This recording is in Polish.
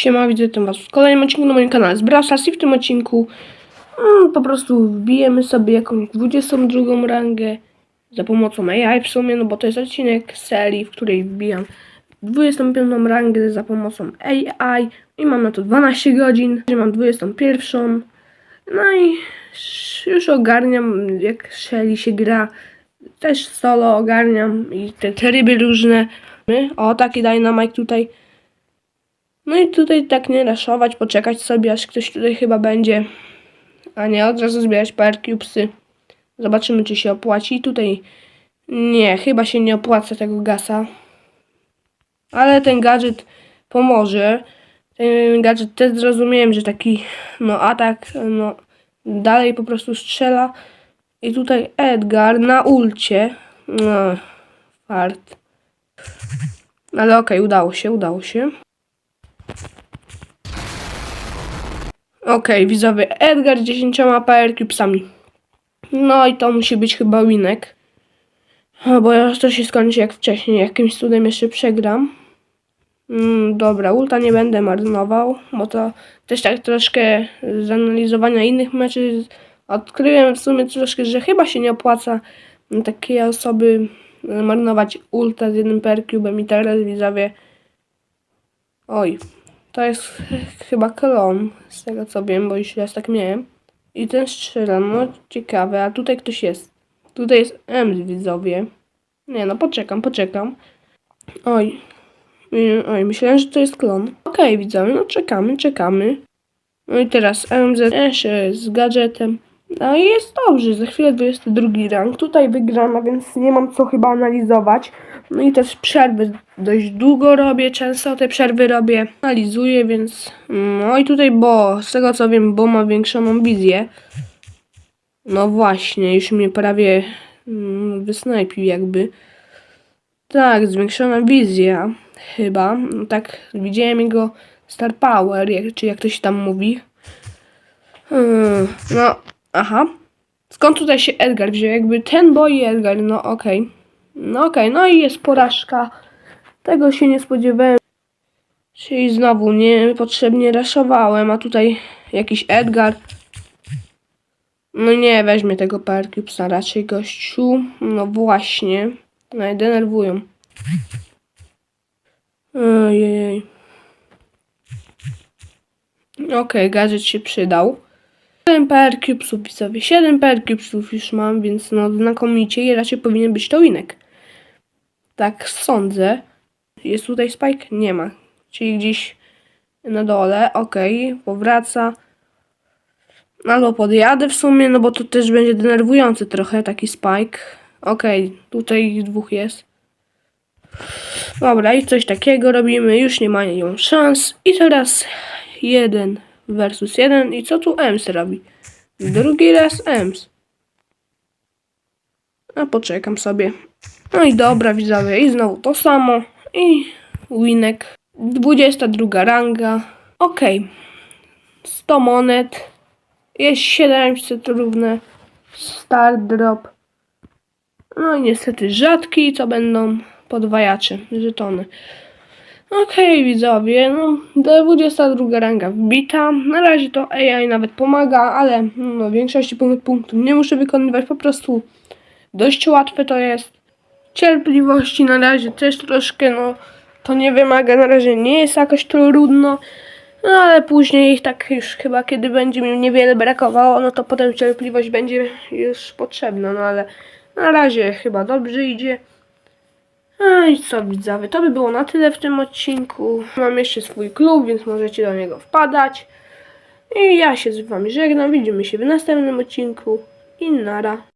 Siema, witam was w kolejnym odcinku na moim kanale z Brawl Stars i w tym odcinku mm, po prostu wbijemy sobie jakąś 22 rangę za pomocą AI w sumie, no bo to jest odcinek serii, w której wbijam 25 rangę za pomocą AI i mam na to 12 godzin, że mam 21 no i już ogarniam jak Shelly się gra, też solo ogarniam i te tryby różne. O, taki Dynamite tutaj. No i tutaj tak nie raszować, poczekać sobie, aż ktoś tutaj chyba będzie. A nie od razu zbierać power cubesy. Zobaczymy, czy się opłaci. Tutaj nie, chyba się nie opłaca tego gasa. Ale ten gadżet pomoże. Ten gadżet też zrozumiałem, że taki no atak, no dalej po prostu strzela. I tutaj Edgar na ulcie. No, fart. Ale okej, udało się, udało się. Okej, widzowie, Edgar z 10 power cubesami. No i to musi być chyba winek. Bo ja to się skończy jak wcześniej, jakimś cudem jeszcze przegram. Mm, dobra, ulta nie będę marnował, bo to też tak troszkę z analizowania innych meczy odkryłem w sumie troszkę, że chyba się nie opłaca takie osoby e, marnować ulta z jednym per cubem i teraz widzowie oj, to jest ch- chyba klon, z tego co wiem, bo już raz tak miałem. I ten strzela, no ciekawe, a tutaj ktoś jest. Tutaj jest M, widzowie. Nie no, poczekam, poczekam. Oj, y, oj, myślałem, że to jest klon. Okej, widzowie, no czekamy, czekamy. No i teraz MZ jeszcze z gadżetem. No i jest dobrze, za chwilę 22 rank. Tutaj wygrana, więc nie mam co chyba analizować. No i też przerwy dość długo robię, często te przerwy robię, analizuję, więc... No i tutaj Bo, z tego co wiem, Bo ma większoną wizję. No właśnie, już mnie prawie mm, wysnajpił jakby. Tak, zwiększona wizja, chyba. No tak, widziałem jego Star Power, jak, czy jak to się tam mówi. Hmm, no, aha. Skąd tutaj się Edgar wziął? Jakby ten boi Edgar, no okej. No okej, no i jest porażka. Tego się nie spodziewałem. Czyli znowu niepotrzebnie raszowałem, a tutaj jakiś Edgar. No nie, weźmie tego Power Cubesa raczej gościu. No właśnie. No i denerwują. Ojej. Okej, gadżet się przydał. 7 PR cubesów widzowie, 7 PR cubesów już mam, więc no znakomicie i raczej powinien być to winek. Tak sądzę. Jest tutaj spike? Nie ma. Czyli gdzieś na dole, okej, powraca. Albo podjadę w sumie, no bo to też będzie denerwujący trochę taki spike. Okej, tutaj dwóch jest. Dobra, i coś takiego robimy, już nie mają szans. I teraz jeden versus jeden. I co tu Ems robi? Drugi raz Ems. A poczekam sobie. No i dobra, widzowie, i znowu to samo. I winek. 22 ranga. Okej. 100 monet. Jest 700 równe. Star drop. No i niestety rzadki, co będą podwajacze, żetony. Okej, widzowie, no 22 ranga wbita. Na razie to AI nawet pomaga, ale no, większości punktów punktów nie muszę wykonywać, po prostu dość łatwe to jest. Cierpliwości na razie też troszkę, no to nie wymaga, na razie nie jest jakoś trudno. No ale później tak już chyba kiedy będzie mi niewiele brakowało, no to potem cierpliwość będzie już potrzebna, no ale na razie chyba dobrze idzie. No i co widzowie, to by było na tyle w tym odcinku. Mam jeszcze swój klub, więc możecie do niego wpadać. I ja się z wami żegnam, widzimy się w następnym odcinku i nara.